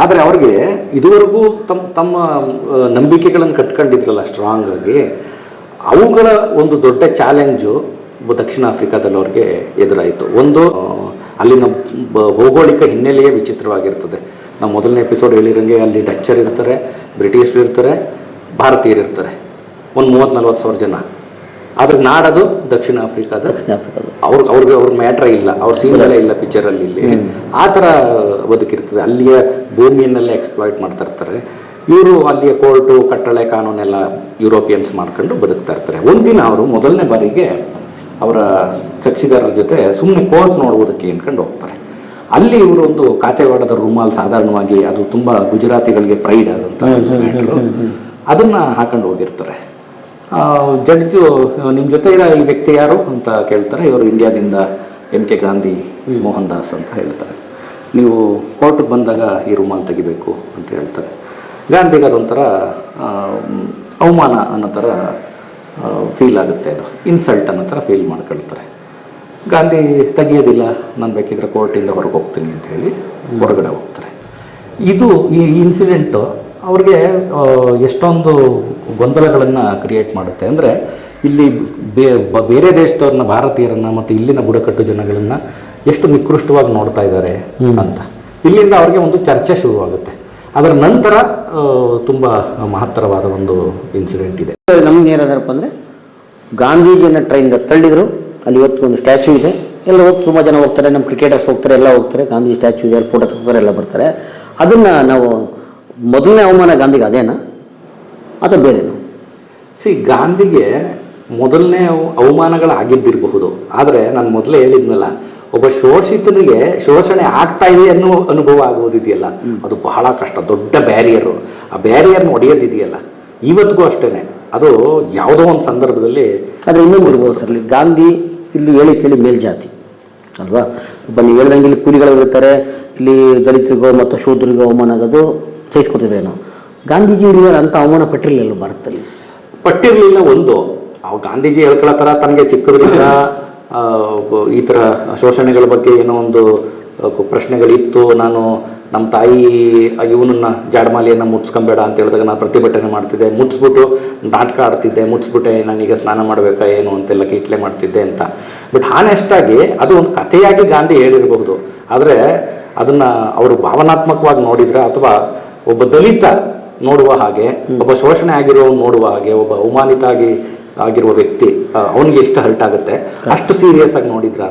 ಆದರೆ ಅವ್ರಿಗೆ ಇದುವರೆಗೂ ತಮ್ಮ ತಮ್ಮ ನಂಬಿಕೆಗಳನ್ನು ಕಟ್ಕೊಂಡಿದ್ರಲ್ಲ ಸ್ಟ್ರಾಂಗ್ ಆಗಿ, ಅವುಗಳ ಒಂದು ದೊಡ್ಡ ಚಾಲೆಂಜು ದಕ್ಷಿಣ ಆಫ್ರಿಕಾದಲ್ಲಿ ಅವ್ರಿಗೆ ಎದುರಾಯಿತು. ಒಂದು ಅಲ್ಲಿನ ಭೌಗೋಳಿಕ ಹಿನ್ನೆಲೆಯೇ ವಿಚಿತ್ರವಾಗಿರ್ತದೆ. ನಾವು ಮೊದಲನೇ ಎಪಿಸೋಡ್ ಹೇಳಿರಂಗೆ ಅಲ್ಲಿ ಡಚ್ಚರ್ ಇರ್ತಾರೆ ಬ್ರಿಟಿಷರು ಇರ್ತಾರೆ ಭಾರತೀಯರು ಇರ್ತಾರೆ ಒಂದು ಮೂವತ್ತು ನಲ್ವತ್ತು ಸಾವಿರ ಜನ. ಆದ್ರೆ ನಾಡದು ದಕ್ಷಿಣ ಆಫ್ರಿಕಾದ ದಕ್ಷಿಣ ಆಫ್ರಿಕಾದ. ಅವ್ರ ಅವ್ರಿಗೆ ಅವ್ರ ಮ್ಯಾಟ್ರ ಇಲ್ಲ. ಅವ್ರ ಸೀನ್ಗಳೇ ಇಲ್ಲ ಪಿಕ್ಚರಲ್ಲಿ ಇಲ್ಲಿ. ಆ ಥರ ಬದುಕಿರ್ತದೆ. ಅಲ್ಲಿಯ ಭೂಮಿಯನ್ನೆಲ್ಲ ಎಕ್ಸ್ಪ್ಲಾಯ್ಟ್ ಮಾಡ್ತಾ ಇರ್ತಾರೆ. ಇವರು ಅಲ್ಲಿಯ ಕೋರ್ಟು ಕಟ್ಟಳೆ ಕಾನೂನೆಲ್ಲ ಯುರೋಪಿಯನ್ಸ್ ಮಾಡ್ಕೊಂಡು ಬದುಕ್ತಾ ಇರ್ತಾರೆ. ಒಂದಿನ ಅವರು ಮೊದಲನೇ ಬಾರಿಗೆ ಅವರ ಕಕ್ಷಿಗಾರರ ಜೊತೆ ಸುಮ್ಮನೆ ಕೋರ್ಟ್ ನೋಡುವುದಕ್ಕೆ ಅನ್ಕೊಂಡು ಹೋಗ್ತಾರೆ. ಅಲ್ಲಿ ಇವರು ಒಂದು ಕಾತೆವಾಡದ ರೂಮಾಲ್ ಸಾಧಾರಣವಾಗಿ ಅದು ತುಂಬಾ ಗುಜರಾತಿಗಳಿಗೆ ಪ್ರೈಡ್ ಆದಂತ ಅದನ್ನ ಹಾಕೊಂಡು ಹೋಗಿರ್ತಾರೆ. ಜಡ್ಜು ನಿಮ್ಮ ಜೊತೆ ಇರೋ ಈ ವ್ಯಕ್ತಿ ಯಾರು ಅಂತ ಕೇಳ್ತಾರೆ. ಇವರು ಇಂಡಿಯಾದಿಂದ ಎಂ ಕೆ ಗಾಂಧಿ ಮೋಹನ್ ದಾಸ್ ಅಂತ ಹೇಳ್ತಾರೆ. ನೀವು ಕೋರ್ಟಿಗೆ ಬಂದಾಗ ಈ ರುಮಾಲ್ ತೆಗಿಬೇಕು ಅಂತ ಹೇಳ್ತಾರೆ. ಗಾಂಧಿಗೆ ಅದೊಂಥರ ಅವಮಾನ ಅನ್ನೋ ಥರ ಫೀಲ್ ಆಗುತ್ತೆ ಅದು. ಇನ್ಸಲ್ಟ್ ಅನ್ನೋ ಥರ ಫೀಲ್ ಮಾಡ್ಕೊಳ್ತಾರೆ. ಗಾಂಧಿ ತೆಗಿಯೋದಿಲ್ಲ ನಾನು ಬೇಕಿದ್ರೆ ಕೋರ್ಟಿಂದ ಹೊರಗೆ ಹೋಗ್ತೀನಿ ಅಂತ ಹೇಳಿ ಹೊರಗಡೆ ಹೋಗ್ತಾರೆ. ಇದು ಈ ಇನ್ಸಿಡೆಂಟು ಅವ್ರಿಗೆ ಎಷ್ಟೊಂದು ಗೊಂದಲಗಳನ್ನು ಕ್ರಿಯೇಟ್ ಮಾಡುತ್ತೆ. ಅಂದರೆ ಇಲ್ಲಿ ಬೇ ಬೇರೆ ದೇಶದವ್ರನ್ನ ಭಾರತೀಯರನ್ನ ಮತ್ತು ಇಲ್ಲಿನ ಬುಡಕಟ್ಟು ಜನಗಳನ್ನು ಎಷ್ಟು ನಿಕೃಷ್ಟವಾಗಿ ನೋಡ್ತಾ ಇದ್ದಾರೆ ಅಂತ. ಇಲ್ಲಿಂದ ಅವ್ರಿಗೆ ಒಂದು ಚರ್ಚೆ ಶುರುವಾಗುತ್ತೆ. ಅದರ ನಂತರ ತುಂಬ ಮಹತ್ತರವಾದ ಒಂದು ಇನ್ಸಿಡೆಂಟ್ ಇದೆ. ನಮ್ಗೆ ಏನಾದ್ರಪ್ಪ ಅಂದರೆ ಗಾಂಧೀಜಿಯನ್ನ ಟ್ರೈನ್ ತಳ್ಳಿದ್ರು. ಅಲ್ಲಿ ಇವತ್ತು ಒಂದು ಸ್ಟ್ಯಾಚ್ಯೂ ಇದೆ. ಎಲ್ಲ ಹೋಗಿ ತುಂಬ ಜನ ಹೋಗ್ತಾರೆ. ನಮ್ಮ ಕ್ರಿಕೆಟರ್ಸ್ ಹೋಗ್ತಾರೆ. ಎಲ್ಲ ಹೋಗ್ತಾರೆ. ಗಾಂಧಿ ಸ್ಟ್ಯಾಚ್ಯೂ ಇದೆ. ಅಲ್ಲಿ ಫೋಟೋ ತೆಗ್ತಾರೆ ಎಲ್ಲ ಬರ್ತಾರೆ. ಅದನ್ನು ನಾವು ಮೊದಲನೇ ಅವಮಾನ ಗಾಂಧಿಗೆ ಅದೇನಾ? ಅಥವಾ ಬೇರೆನಾ? ಸಿ ಗಾಂಧಿಗೆ ಮೊದಲನೇ ಅವಮಾನಗಳು ಅವಮಾನಗಳಾಗಿದ್ದಿರಬಹುದು. ಆದರೆ ನಾನು ಮೊದಲೇ ಹೇಳಿದ್ನಲ್ಲ ಒಬ್ಬ ಶೋಷಿತನಿಗೆ ಶೋಷಣೆ ಆಗ್ತಾ ಇದೆ ಅನ್ನೋ ಅನುಭವ ಆಗೋದಿದೆಯಲ್ಲ ಅದು ಬಹಳ ಕಷ್ಟ ದೊಡ್ಡ ಬ್ಯಾರಿಯರು. ಆ ಬ್ಯಾರಿಯರ್ನ ಒಡೆಯೋದಿದೆಯಲ್ಲ ಇವತ್ತಿಗೂ ಅಷ್ಟೇ ಅದು ಯಾವುದೋ ಒಂದು ಸಂದರ್ಭದಲ್ಲಿ ಆದರೆ ಇನ್ನೂ ಇರ್ಬೋದು ಸರ್ ಇಲ್ಲಿ ಗಾಂಧಿ ಇಲ್ಲಿ ಹೇಳಿ ಕೇಳಿ ಮೇಲ್ಜಾತಿ ಅಲ್ವಾ? ಒಬ್ಬ ನೀವು ಹೇಳ್ದಂಗೆ ಇಲ್ಲಿ ಕೂಲಿಗಳು ಇರ್ತಾರೆ ಇಲ್ಲಿ ದಲಿತರಿಗೋ ಮತ್ತು ಶೂದ್ರಿಗೋ ಅವಮಾನ ಆಗೋದು ಸಹಿಸ್ಕೊತಿದ್ರೇನೋ ಗಾಂಧೀಜಿ ಇಲ್ಲಿ ಅಂತ ಅವಮಾನ ಪಟ್ಟಿರಲಿಲ್ಲ ಭಾರತದಲ್ಲಿ? ಪಟ್ಟಿರಲಿಲ್ಲ ಒಂದು. ಗಾಂಧೀಜಿ ಹೇಳ್ಕೊಳ್ಳೋ ಥರ ತನಗೆ ಚಿಕ್ಕದ್ರಿಂದ ಈ ಥರ ಶೋಷಣೆಗಳ ಬಗ್ಗೆ ಏನೋ ಒಂದು ಪ್ರಶ್ನೆಗಳಿತ್ತು. ನಾನು ನಮ್ಮ ತಾಯಿ ಇವನನ್ನ ಜಾಡಮಾಲಿಯನ್ನು ಮುಟ್ಸ್ಕೊಂಬೇಡ ಅಂತ ಹೇಳಿದಾಗ ನಾನು ಪ್ರತಿಭಟನೆ ಮಾಡ್ತಿದ್ದೆ. ಮುಟ್ಸ್ಬಿಟ್ಟು ನಾಟಕ ಆಡ್ತಿದ್ದೆ. ಮುಟ್ಸ್ಬಿಟ್ಟೆ, ನಾನೀಗ ಸ್ನಾನ ಮಾಡಬೇಕಾ, ಏನು ಅಂತೆಲ್ಲ ಕೀಟ್ಲೆ ಮಾಡ್ತಿದ್ದೆ ಅಂತ. ಬಟ್ ಹಾನೆಸ್ಟಾಗಿ ಅದು ಒಂದು ಕಥೆಯಾಗಿ ಗಾಂಧಿ ಹೇಳಿರಬಹುದು. ಆದರೆ ಅದನ್ನ ಅವರು ಭಾವನಾತ್ಮಕವಾಗಿ ನೋಡಿದ್ರೆ ಅಥವಾ ಒಬ್ಬ ದಲಿತ ನೋಡುವ ಹಾಗೆ ಒಬ್ಬ ಶೋಷಣೆ ಆಗಿರೋ ನೋಡುವ ಹಾಗೆ ಒಬ್ಬ ಅವಮಾನಿತ ಆಗಿ ಆಗಿರುವ ವ್ಯಕ್ತಿ ಅವನಿಗೆ ಎಷ್ಟು ಹರ್ಟ್ ಆಗುತ್ತೆ? ಅಷ್ಟು ಸೀರಿಯಸ್ ಆಗಿ ನೋಡಿದ್ರ?